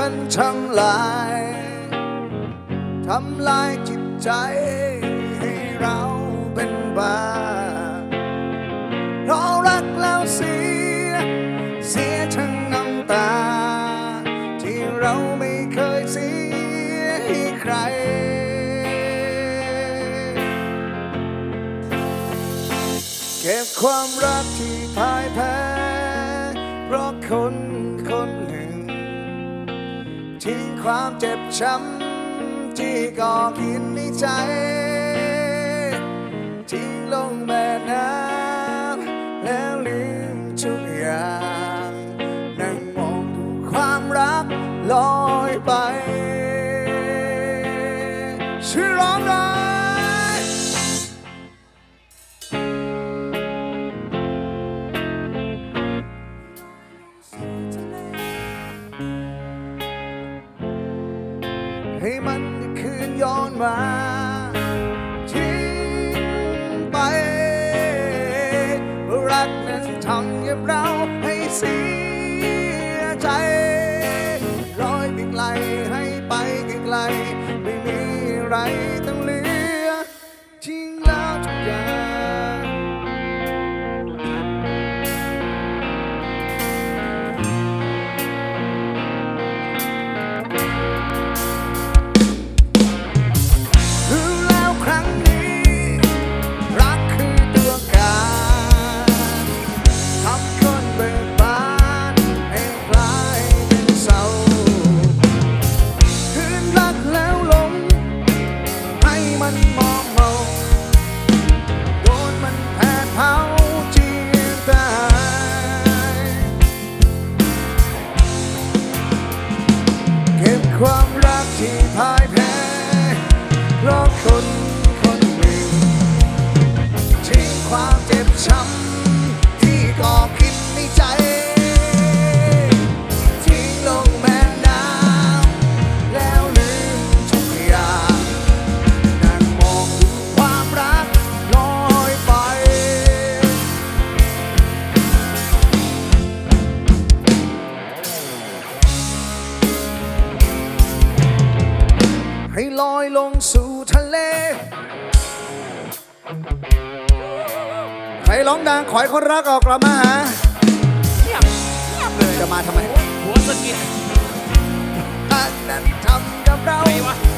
ำรักมันทำลายทำลายจิตใจให้เราเป็นบ้าเพราะรักแล้วเสีย เสียทั้งน้ำตา ที่เราไม่เคยเสียให้ใคร เก็บความรัก ความเจ็บช้ำที่ก่อกินในใจทิ้งลงแม่น้ำ ให้มันคืนย้อนมาทิ้งไป รักนั้นทำกับเราให้เสียใจลอยไปไกลให้ไปไกลไม่มีอะไร รร้องดังขอให้คนรักออกกลับมาหาเงียบเงียบเลยจะมาทำไมหัวสะกิด อันนั้นทำกับเราใครวะ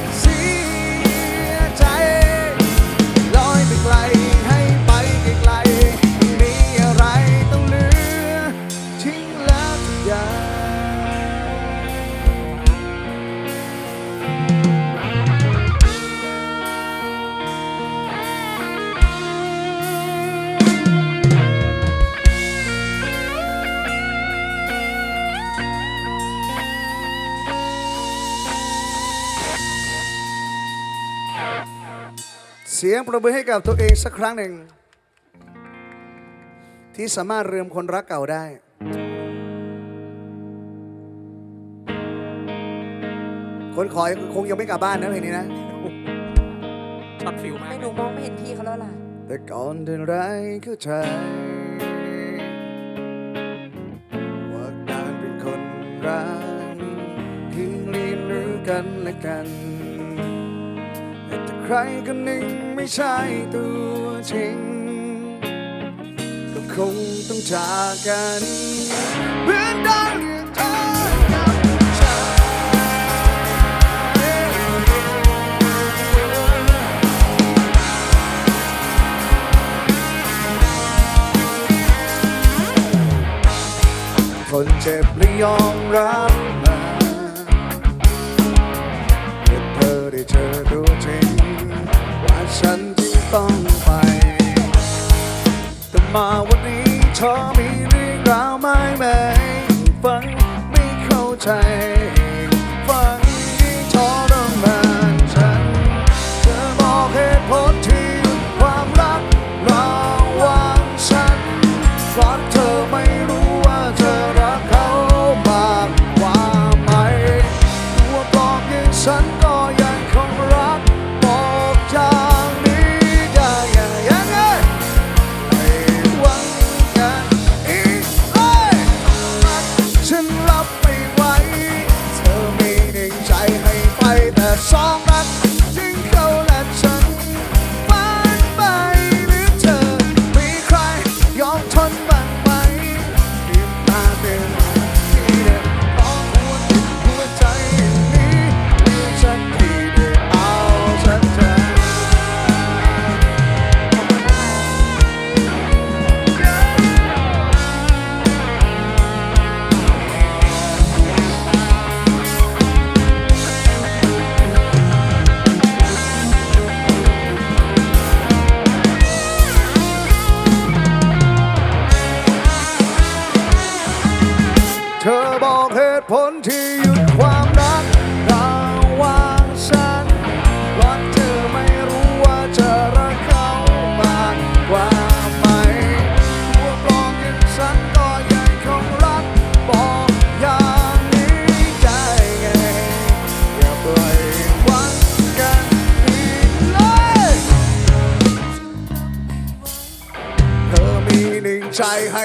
เสียงประมือให้กับตัวเองสักครั้งหนึ่ง ที่สามารถเรืมคนรักเก่าได้ คนขอคงยังไม่กลับบ้านนะเพลงนี้นะ ช็อตฟิวมาก ไม่หนูมองไม่เห็นพี่เขาแล้วล่ะ แต่ก่อนเดินไรเข้าใจ ว่าการเป็นคนรักคือเรียนรู้กันและกันแต่ถ้าใค รคนหนึ่งไม่ใช่ตัวจริง ก็คงต้องจากกันเหมือนได้เรียกเธอกับฉันคนเจ็บและยอมรับ ใจใ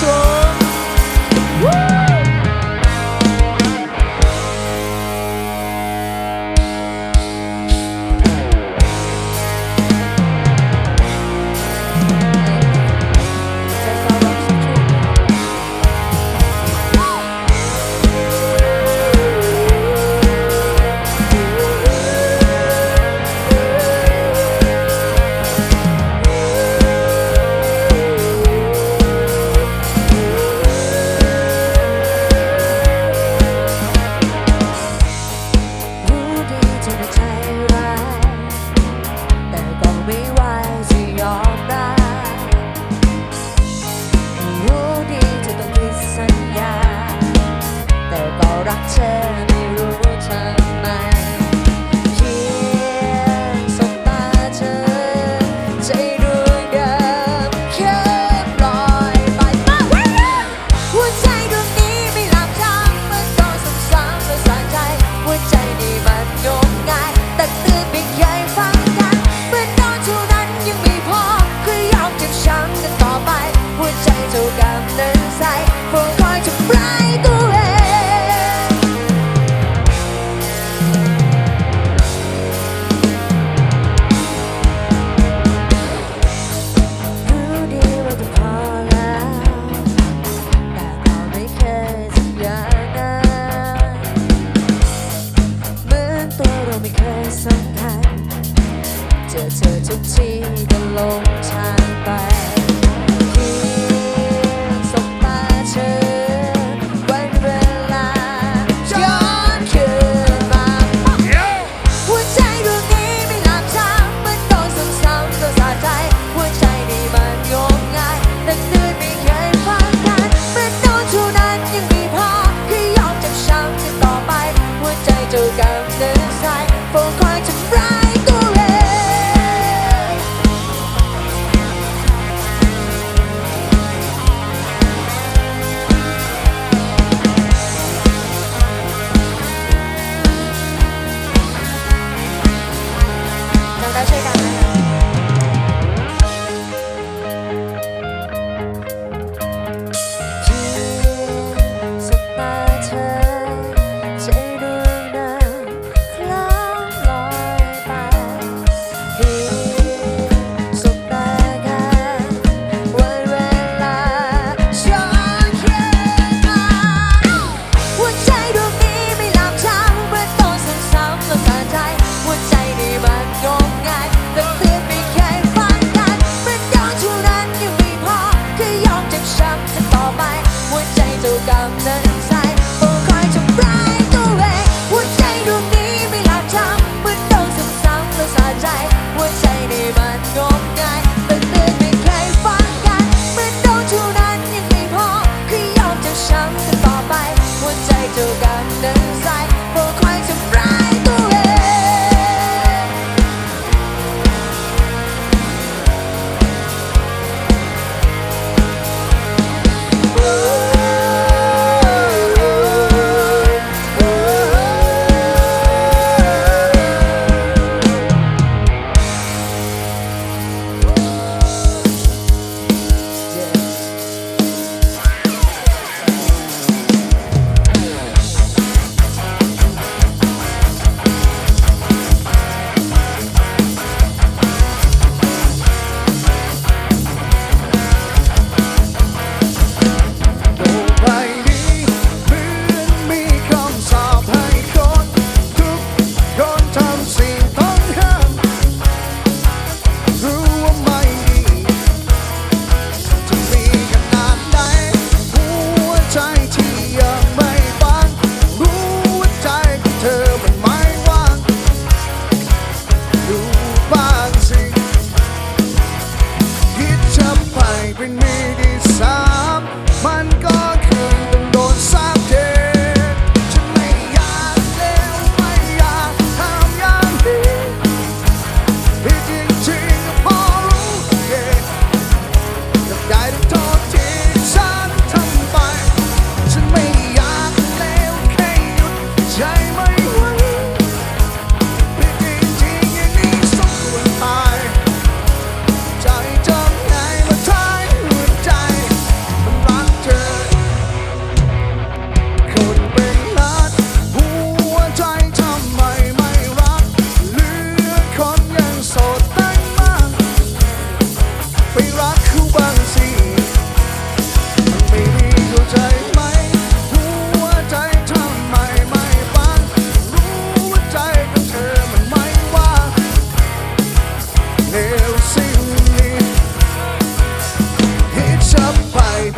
มื รักเธอไม่รู้เธอ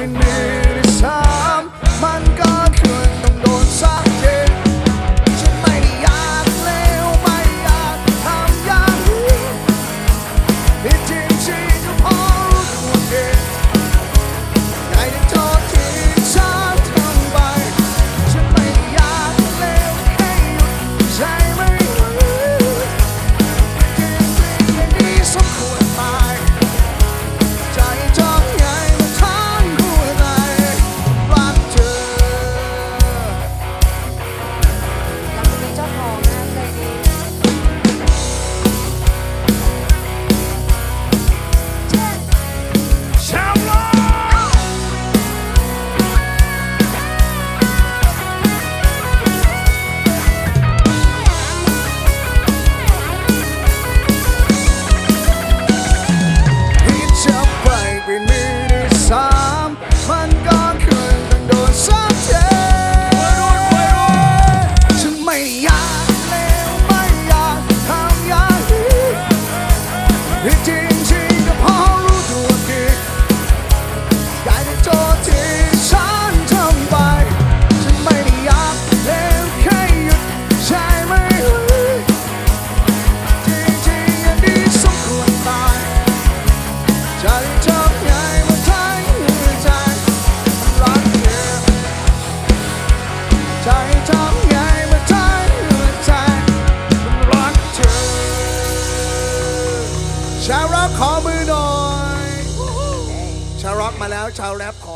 me. ชาวแรปของ